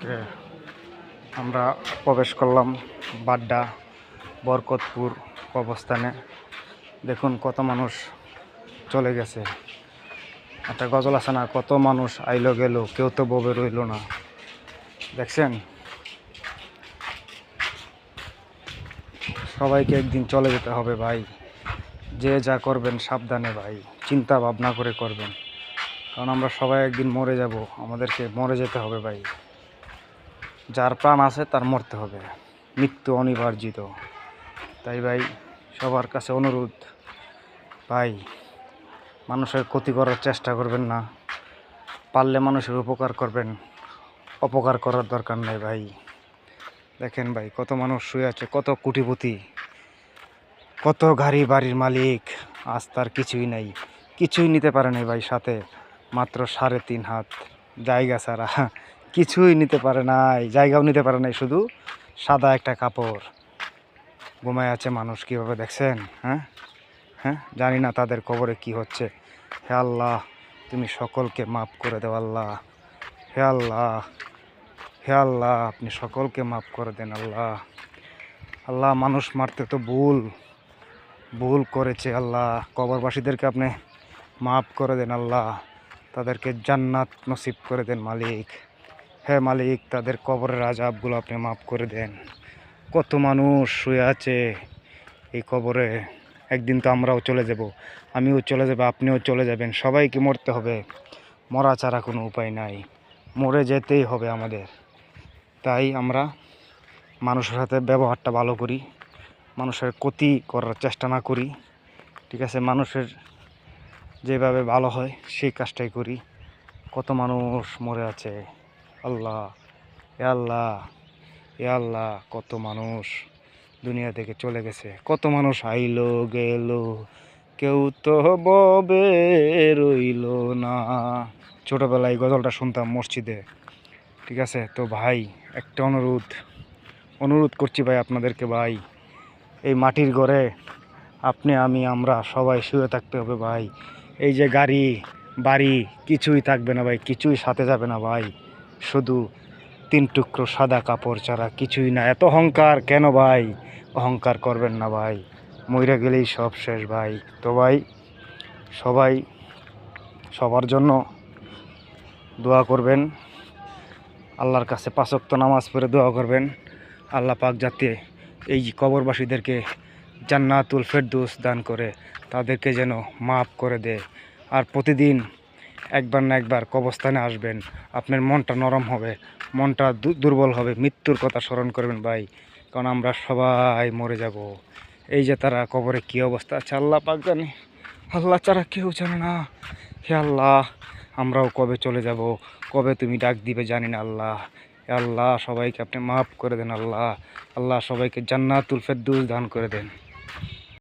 আজকে আমরা প্রবেশ করলাম বাড্ডা, বরকতপুর কবস্থানে দেখুন কত মানুষ চলে গেছে। একটা গজল আছে না, কত মানুষ আইলো গেল, কেউ তো ববে রইল না। দেখছেন? সবাইকে একদিন চলে যেতে হবে ভাই। যে যা করবেন সাবধানে ভাই, চিন্তা ভাবনা করে করবেন। কারণ আমরা সবাই একদিন মরে যাব, আমাদেরকে মরে যেতে হবে ভাই। যার প্রাণ আছে তার মরতে হবে। মৃত্যু অনিবার্জিত। তাই ভাই, সবার কাছে অনুরোধ, ভাই, মানুষের ক্ষতি করার চেষ্টা করবেন না। পারলে মানুষের উপকার করবেন, অপকার করার দরকার নেই ভাই। দেখেন ভাই, কত মানুষ শুয়ে আছে, কত কুটিপতি কত গাড়ি বাড়ির মালিক, আজ তার কিছুই নাই। কিছুই নিতে পারে নাই ভাই সাথে, মাত্র সাড়ে তিন হাত। জায়গা ছাড়া কিছুই নিতে পারে নাই, জায়গাও নিতে পারে নাই, শুধু সাদা একটা কাপড়। ঘুমায় আছে মানুষ, কীভাবে দেখছেন? হ্যাঁ? হ্যাঁ? জানি না তাদের কবরে কি হচ্ছে। হে আল্লাহ, তুমি সকলকে মাফ করে দেও আল্লাহ। হে আল্লাহ হে আল্লাহ, আপনি সকলকে মাফ করে দেন আল্লাহ। আল্লাহ, মানুষ মারতে তো ভুল ভুল করেছে আল্লাহ। কবরবাসীদেরকে আপনি মাফ করে দেন আল্লাহ। তাদেরকে জান্নাত নসিব করে দেন মালিক। হে মালিক, তাদের কবরের আজাবগুলো আপনি মাফ করে দেন। কত মানুষ শুয়ে আছে এই কবরে। একদিন তো আমরাও চলে যাব, আমিও চলে যাব, আপনিও চলে যাবেন, সবাইকে মরতে হবে। মরা ছাড়া কোনো উপায় নাই, মরে যেতেই হবে আমাদের। তাই আমরা মানুষের সাথে ব্যবহারটা ভালো করি, মানুষের ক্ষতি করার চেষ্টা না করি, ঠিক আছে? মানুষের যেভাবে ভালো হয়, সেই কাজটাই করি। কত মানুষ মরে আছে আল্লাহ, এ আল্লাহ এ আল্লাহ, কত মানুষ দুনিয়া থেকে চলে গেছে, কত মানুষ আইলো, গেল, কেউ তো ববে রইল না। ছোটোবেলায় গজলটা শুনতাম মসজিদে, ঠিক আছে? তো ভাই, একটা অনুরোধ অনুরোধ করছি ভাই আপনাদেরকে ভাই, এই মাটির ঘরে আপনি, আমি, আমরা সবাই শুয়ে থাকতে হবে ভাই। এই যে গাড়ি, বাড়ি, কিছুই থাকবে না ভাই, কিছুই সাথে যাবে না ভাই। শুধু তিন টুকরো সাদা কাপড় ছাড়া কিছুই না। এত অহংকার কেন ভাই? অহংকার করবেন না ভাই। মইরা গেলেই সব শেষ ভাই। তো ভাই, সবাই সবার জন্য দোয়া করবেন। আল্লাহর কাছে পাঁচক্ত নামাজ পড়ে দোয়া করবেন। আল্লাহ পাক যাতে এই কবরবাসীদেরকে জান্নাতুল ফেরদৌস দান করে, তাদেরকে যেন মাফ করে দেয়। আর প্রতিদিন একবার না একবার কবস্থানে আসবেন। আপনার মনটা নরম হবে, মনটা দুর্বল হবে। মৃত্যুর কথা স্মরণ করবেন ভাই, কারণ আমরা সবাই মরে যাব। এই যে তারা কবরে কী অবস্থা আছে আল্লাহ পাক জানে। আল্লাহ ছাড়া কেউ জানে না। হে আল্লাহ, আমরাও কবে চলে যাব? কবে তুমি ডাক দিবে জানি না আল্লাহ। হে আল্লাহ, সবাইকে আপনি মাফ করে দেন আল্লাহ। আল্লাহ সবাইকে জান্নাতুল ফেরদৌস দান করে দেন।